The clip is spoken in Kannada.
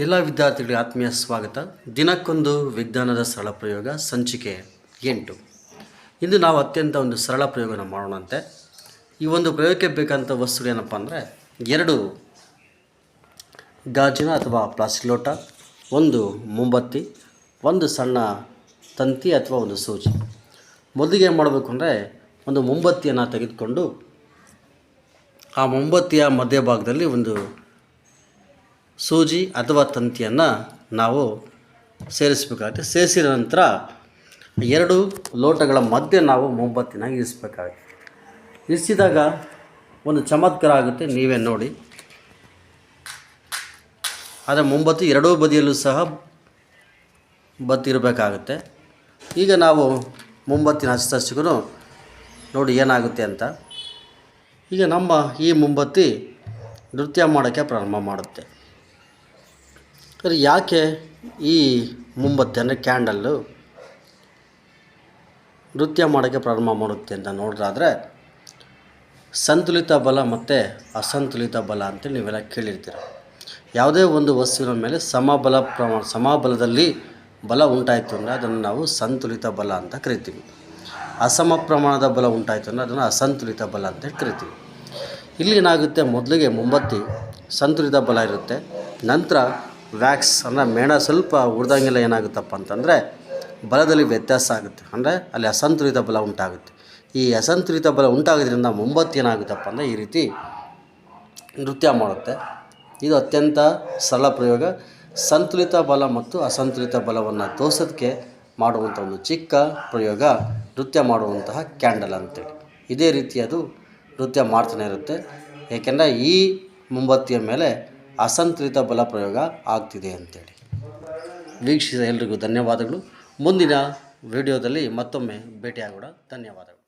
ಎಲ್ಲ ವಿದ್ಯಾರ್ಥಿಗಳಿಗೆ ಆತ್ಮೀಯ ಸ್ವಾಗತ. ದಿನಕ್ಕೊಂದು ವಿಜ್ಞಾನದ ಸರಳ ಪ್ರಯೋಗ, ಸಂಚಿಕೆ ಎಂಟು. ಇಂದು ನಾವು ಅತ್ಯಂತ ಒಂದು ಸರಳ ಪ್ರಯೋಗನ ಮಾಡೋಣಂತೆ. ಈ ಒಂದು ಪ್ರಯೋಗಕ್ಕೆ ಬೇಕಂತ ವಸ್ತುಗಳು ಏನಪ್ಪ ಅಂದರೆ, ಎರಡು ಗಾಜಿನ ಅಥವಾ ಪ್ಲಾಸ್ಟಿಕ್ ಲೋಟ, ಒಂದು ಮೊಂಬತ್ತಿ ಒಂದು ಸಣ್ಣ ತಂತಿ ಅಥವಾ ಒಂದು ಸೂಜಿ. ಮೊದಲಿಗೆ ಏನು ಮಾಡಬೇಕು ಅಂದರೆ, ಒಂದು ಮೊಂಬತ್ತಿಯನ್ನು ತೆಗೆದುಕೊಂಡು ಆ ಮೊಂಬತ್ತಿಯ ಮಧ್ಯಭಾಗದಲ್ಲಿ ಒಂದು ಸೂಜಿ ಅಥವಾ ತಂತಿಯನ್ನು ನಾವು ಸೇರಿಸಬೇಕಾಗುತ್ತೆ. ಸೇರಿಸಿದ ನಂತರ ಎರಡು ಲೋಟಗಳ ಮಧ್ಯೆ ನಾವು ಮೊಂಬತ್ತಿನ ಇರಿಸಬೇಕಾಗುತ್ತೆ. ಇರಿಸಿದಾಗ ಒಂದು ಚಮತ್ಕಾರ ಆಗುತ್ತೆ. ನೀವೇ ನೋಡಿ. ಆದರೆ ಮೊಂಬತ್ತು ಎರಡೂ ಬದಿಯಲ್ಲೂ ಸಹ ಬತ್ತಿರಬೇಕಾಗುತ್ತೆ ಈಗ ನಾವು ಮೊಂಬತ್ತಿನ ಹಚ್ಚಿಗೂ ನೋಡಿ ಏನಾಗುತ್ತೆ ಅಂತ. ಈಗ ನಮ್ಮ ಈ ಮೊಂಬತ್ತಿ ನೃತ್ಯ ಮಾಡೋಕ್ಕೆ ಪ್ರಾರಂಭ ಮಾಡುತ್ತೆ. ಸರಿ, ಯಾಕೆ ಈ ಮುಂಬತ್ತಿ ಅಂದರೆ ಕ್ಯಾಂಡಲ್ಲು ನೃತ್ಯ ಮಾಡೋಕ್ಕೆ ಪ್ರಾರಂಭ ಮಾಡುತ್ತೆ ಅಂತ ನೋಡಿದ್ರಾದರೆ ಸಂತುಲಿತ ಬಲ ಮತ್ತು ಅಸಂತುಲಿತ ಬಲ ಅಂತೇಳಿ ನೀವೆಲ್ಲ ಕೇಳಿರ್ತೀರ. ಯಾವುದೇ ಒಂದು ವಸ್ತುವಿನ ಮೇಲೆ ಸಮಬಲ ಪ್ರಮಾಣ ಸಮಬಲದಲ್ಲಿ ಬಲ ಉಂಟಾಯಿತು ಅಂದರೆ ಅದನ್ನು ನಾವು ಸಂತುಲಿತ ಬಲ ಅಂತ ಕರಿತೀವಿ. ಅಸಮ ಪ್ರಮಾಣದ ಬಲ ಉಂಟಾಯಿತು ಅಂದರೆ ಅದನ್ನು ಅಸಂತುಲಿತ ಬಲ ಅಂತೇಳಿ ಕರಿತೀವಿ. ಇಲ್ಲಿ ಏನಾಗುತ್ತೆ, ಮೊದಲಿಗೆ ಮುಂಬತ್ತಿ ಸಂತುಲಿತ ಬಲ ಇರುತ್ತೆ, ನಂತರ ವ್ಯಾಕ್ಸ್ ಅಂದರೆ ಮೇಣ ಸ್ವಲ್ಪ ಉಡ್ದಂಗೆಲ್ಲ ಏನಾಗುತ್ತಪ್ಪ ಅಂತಂದರೆ ಬಲದಲ್ಲಿ ವ್ಯತ್ಯಾಸ ಆಗುತ್ತೆ. ಅಂದರೆ ಅಲ್ಲಿ ಅಸಂತುಲಿತ ಬಲ ಉಂಟಾಗುತ್ತೆ. ಈ ಅಸಂತುಲಿತ ಬಲ ಉಂಟಾಗೋದ್ರಿಂದ ಮುಂಬತ್ತಿ ಏನಾಗುತ್ತಪ್ಪ ಅಂದರೆ ಈ ರೀತಿ ನೃತ್ಯ ಮಾಡುತ್ತೆ. ಇದು ಅತ್ಯಂತ ಸರಳ ಪ್ರಯೋಗ. ಸಂತುಲಿತ ಬಲ ಮತ್ತು ಅಸಂತುಲಿತ ಬಲವನ್ನು ತೋರಿಸೋದಕ್ಕೆ ಮಾಡುವಂಥ ಒಂದು ಚಿಕ್ಕ ಪ್ರಯೋಗ ನೃತ್ಯ ಮಾಡುವಂತಹ ಕ್ಯಾಂಡಲ್ ಅಂತೇಳಿ. ಇದೇ ರೀತಿ ಅದು ನೃತ್ಯ ಮಾಡ್ತಾನೆ ಇರುತ್ತೆ. ಏಕೆಂದರೆ ಈ ಮುಂಬತ್ತಿಯ ಮೇಲೆ ಅಸಂತುಲಿತ ಬಲ ಪ್ರಯೋಗ ಆಗ್ತಿದೆ ಅಂತೇಳಿ. ವೀಕ್ಷಿಸಿದ ಎಲ್ರಿಗೂ ಧನ್ಯವಾದಗಳು. ಮುಂದಿನ ವಿಡಿಯೋದಲ್ಲಿ ಮತ್ತೊಮ್ಮೆ ಭೇಟಿಯಾಗೋಣ. ಧನ್ಯವಾದಗಳು.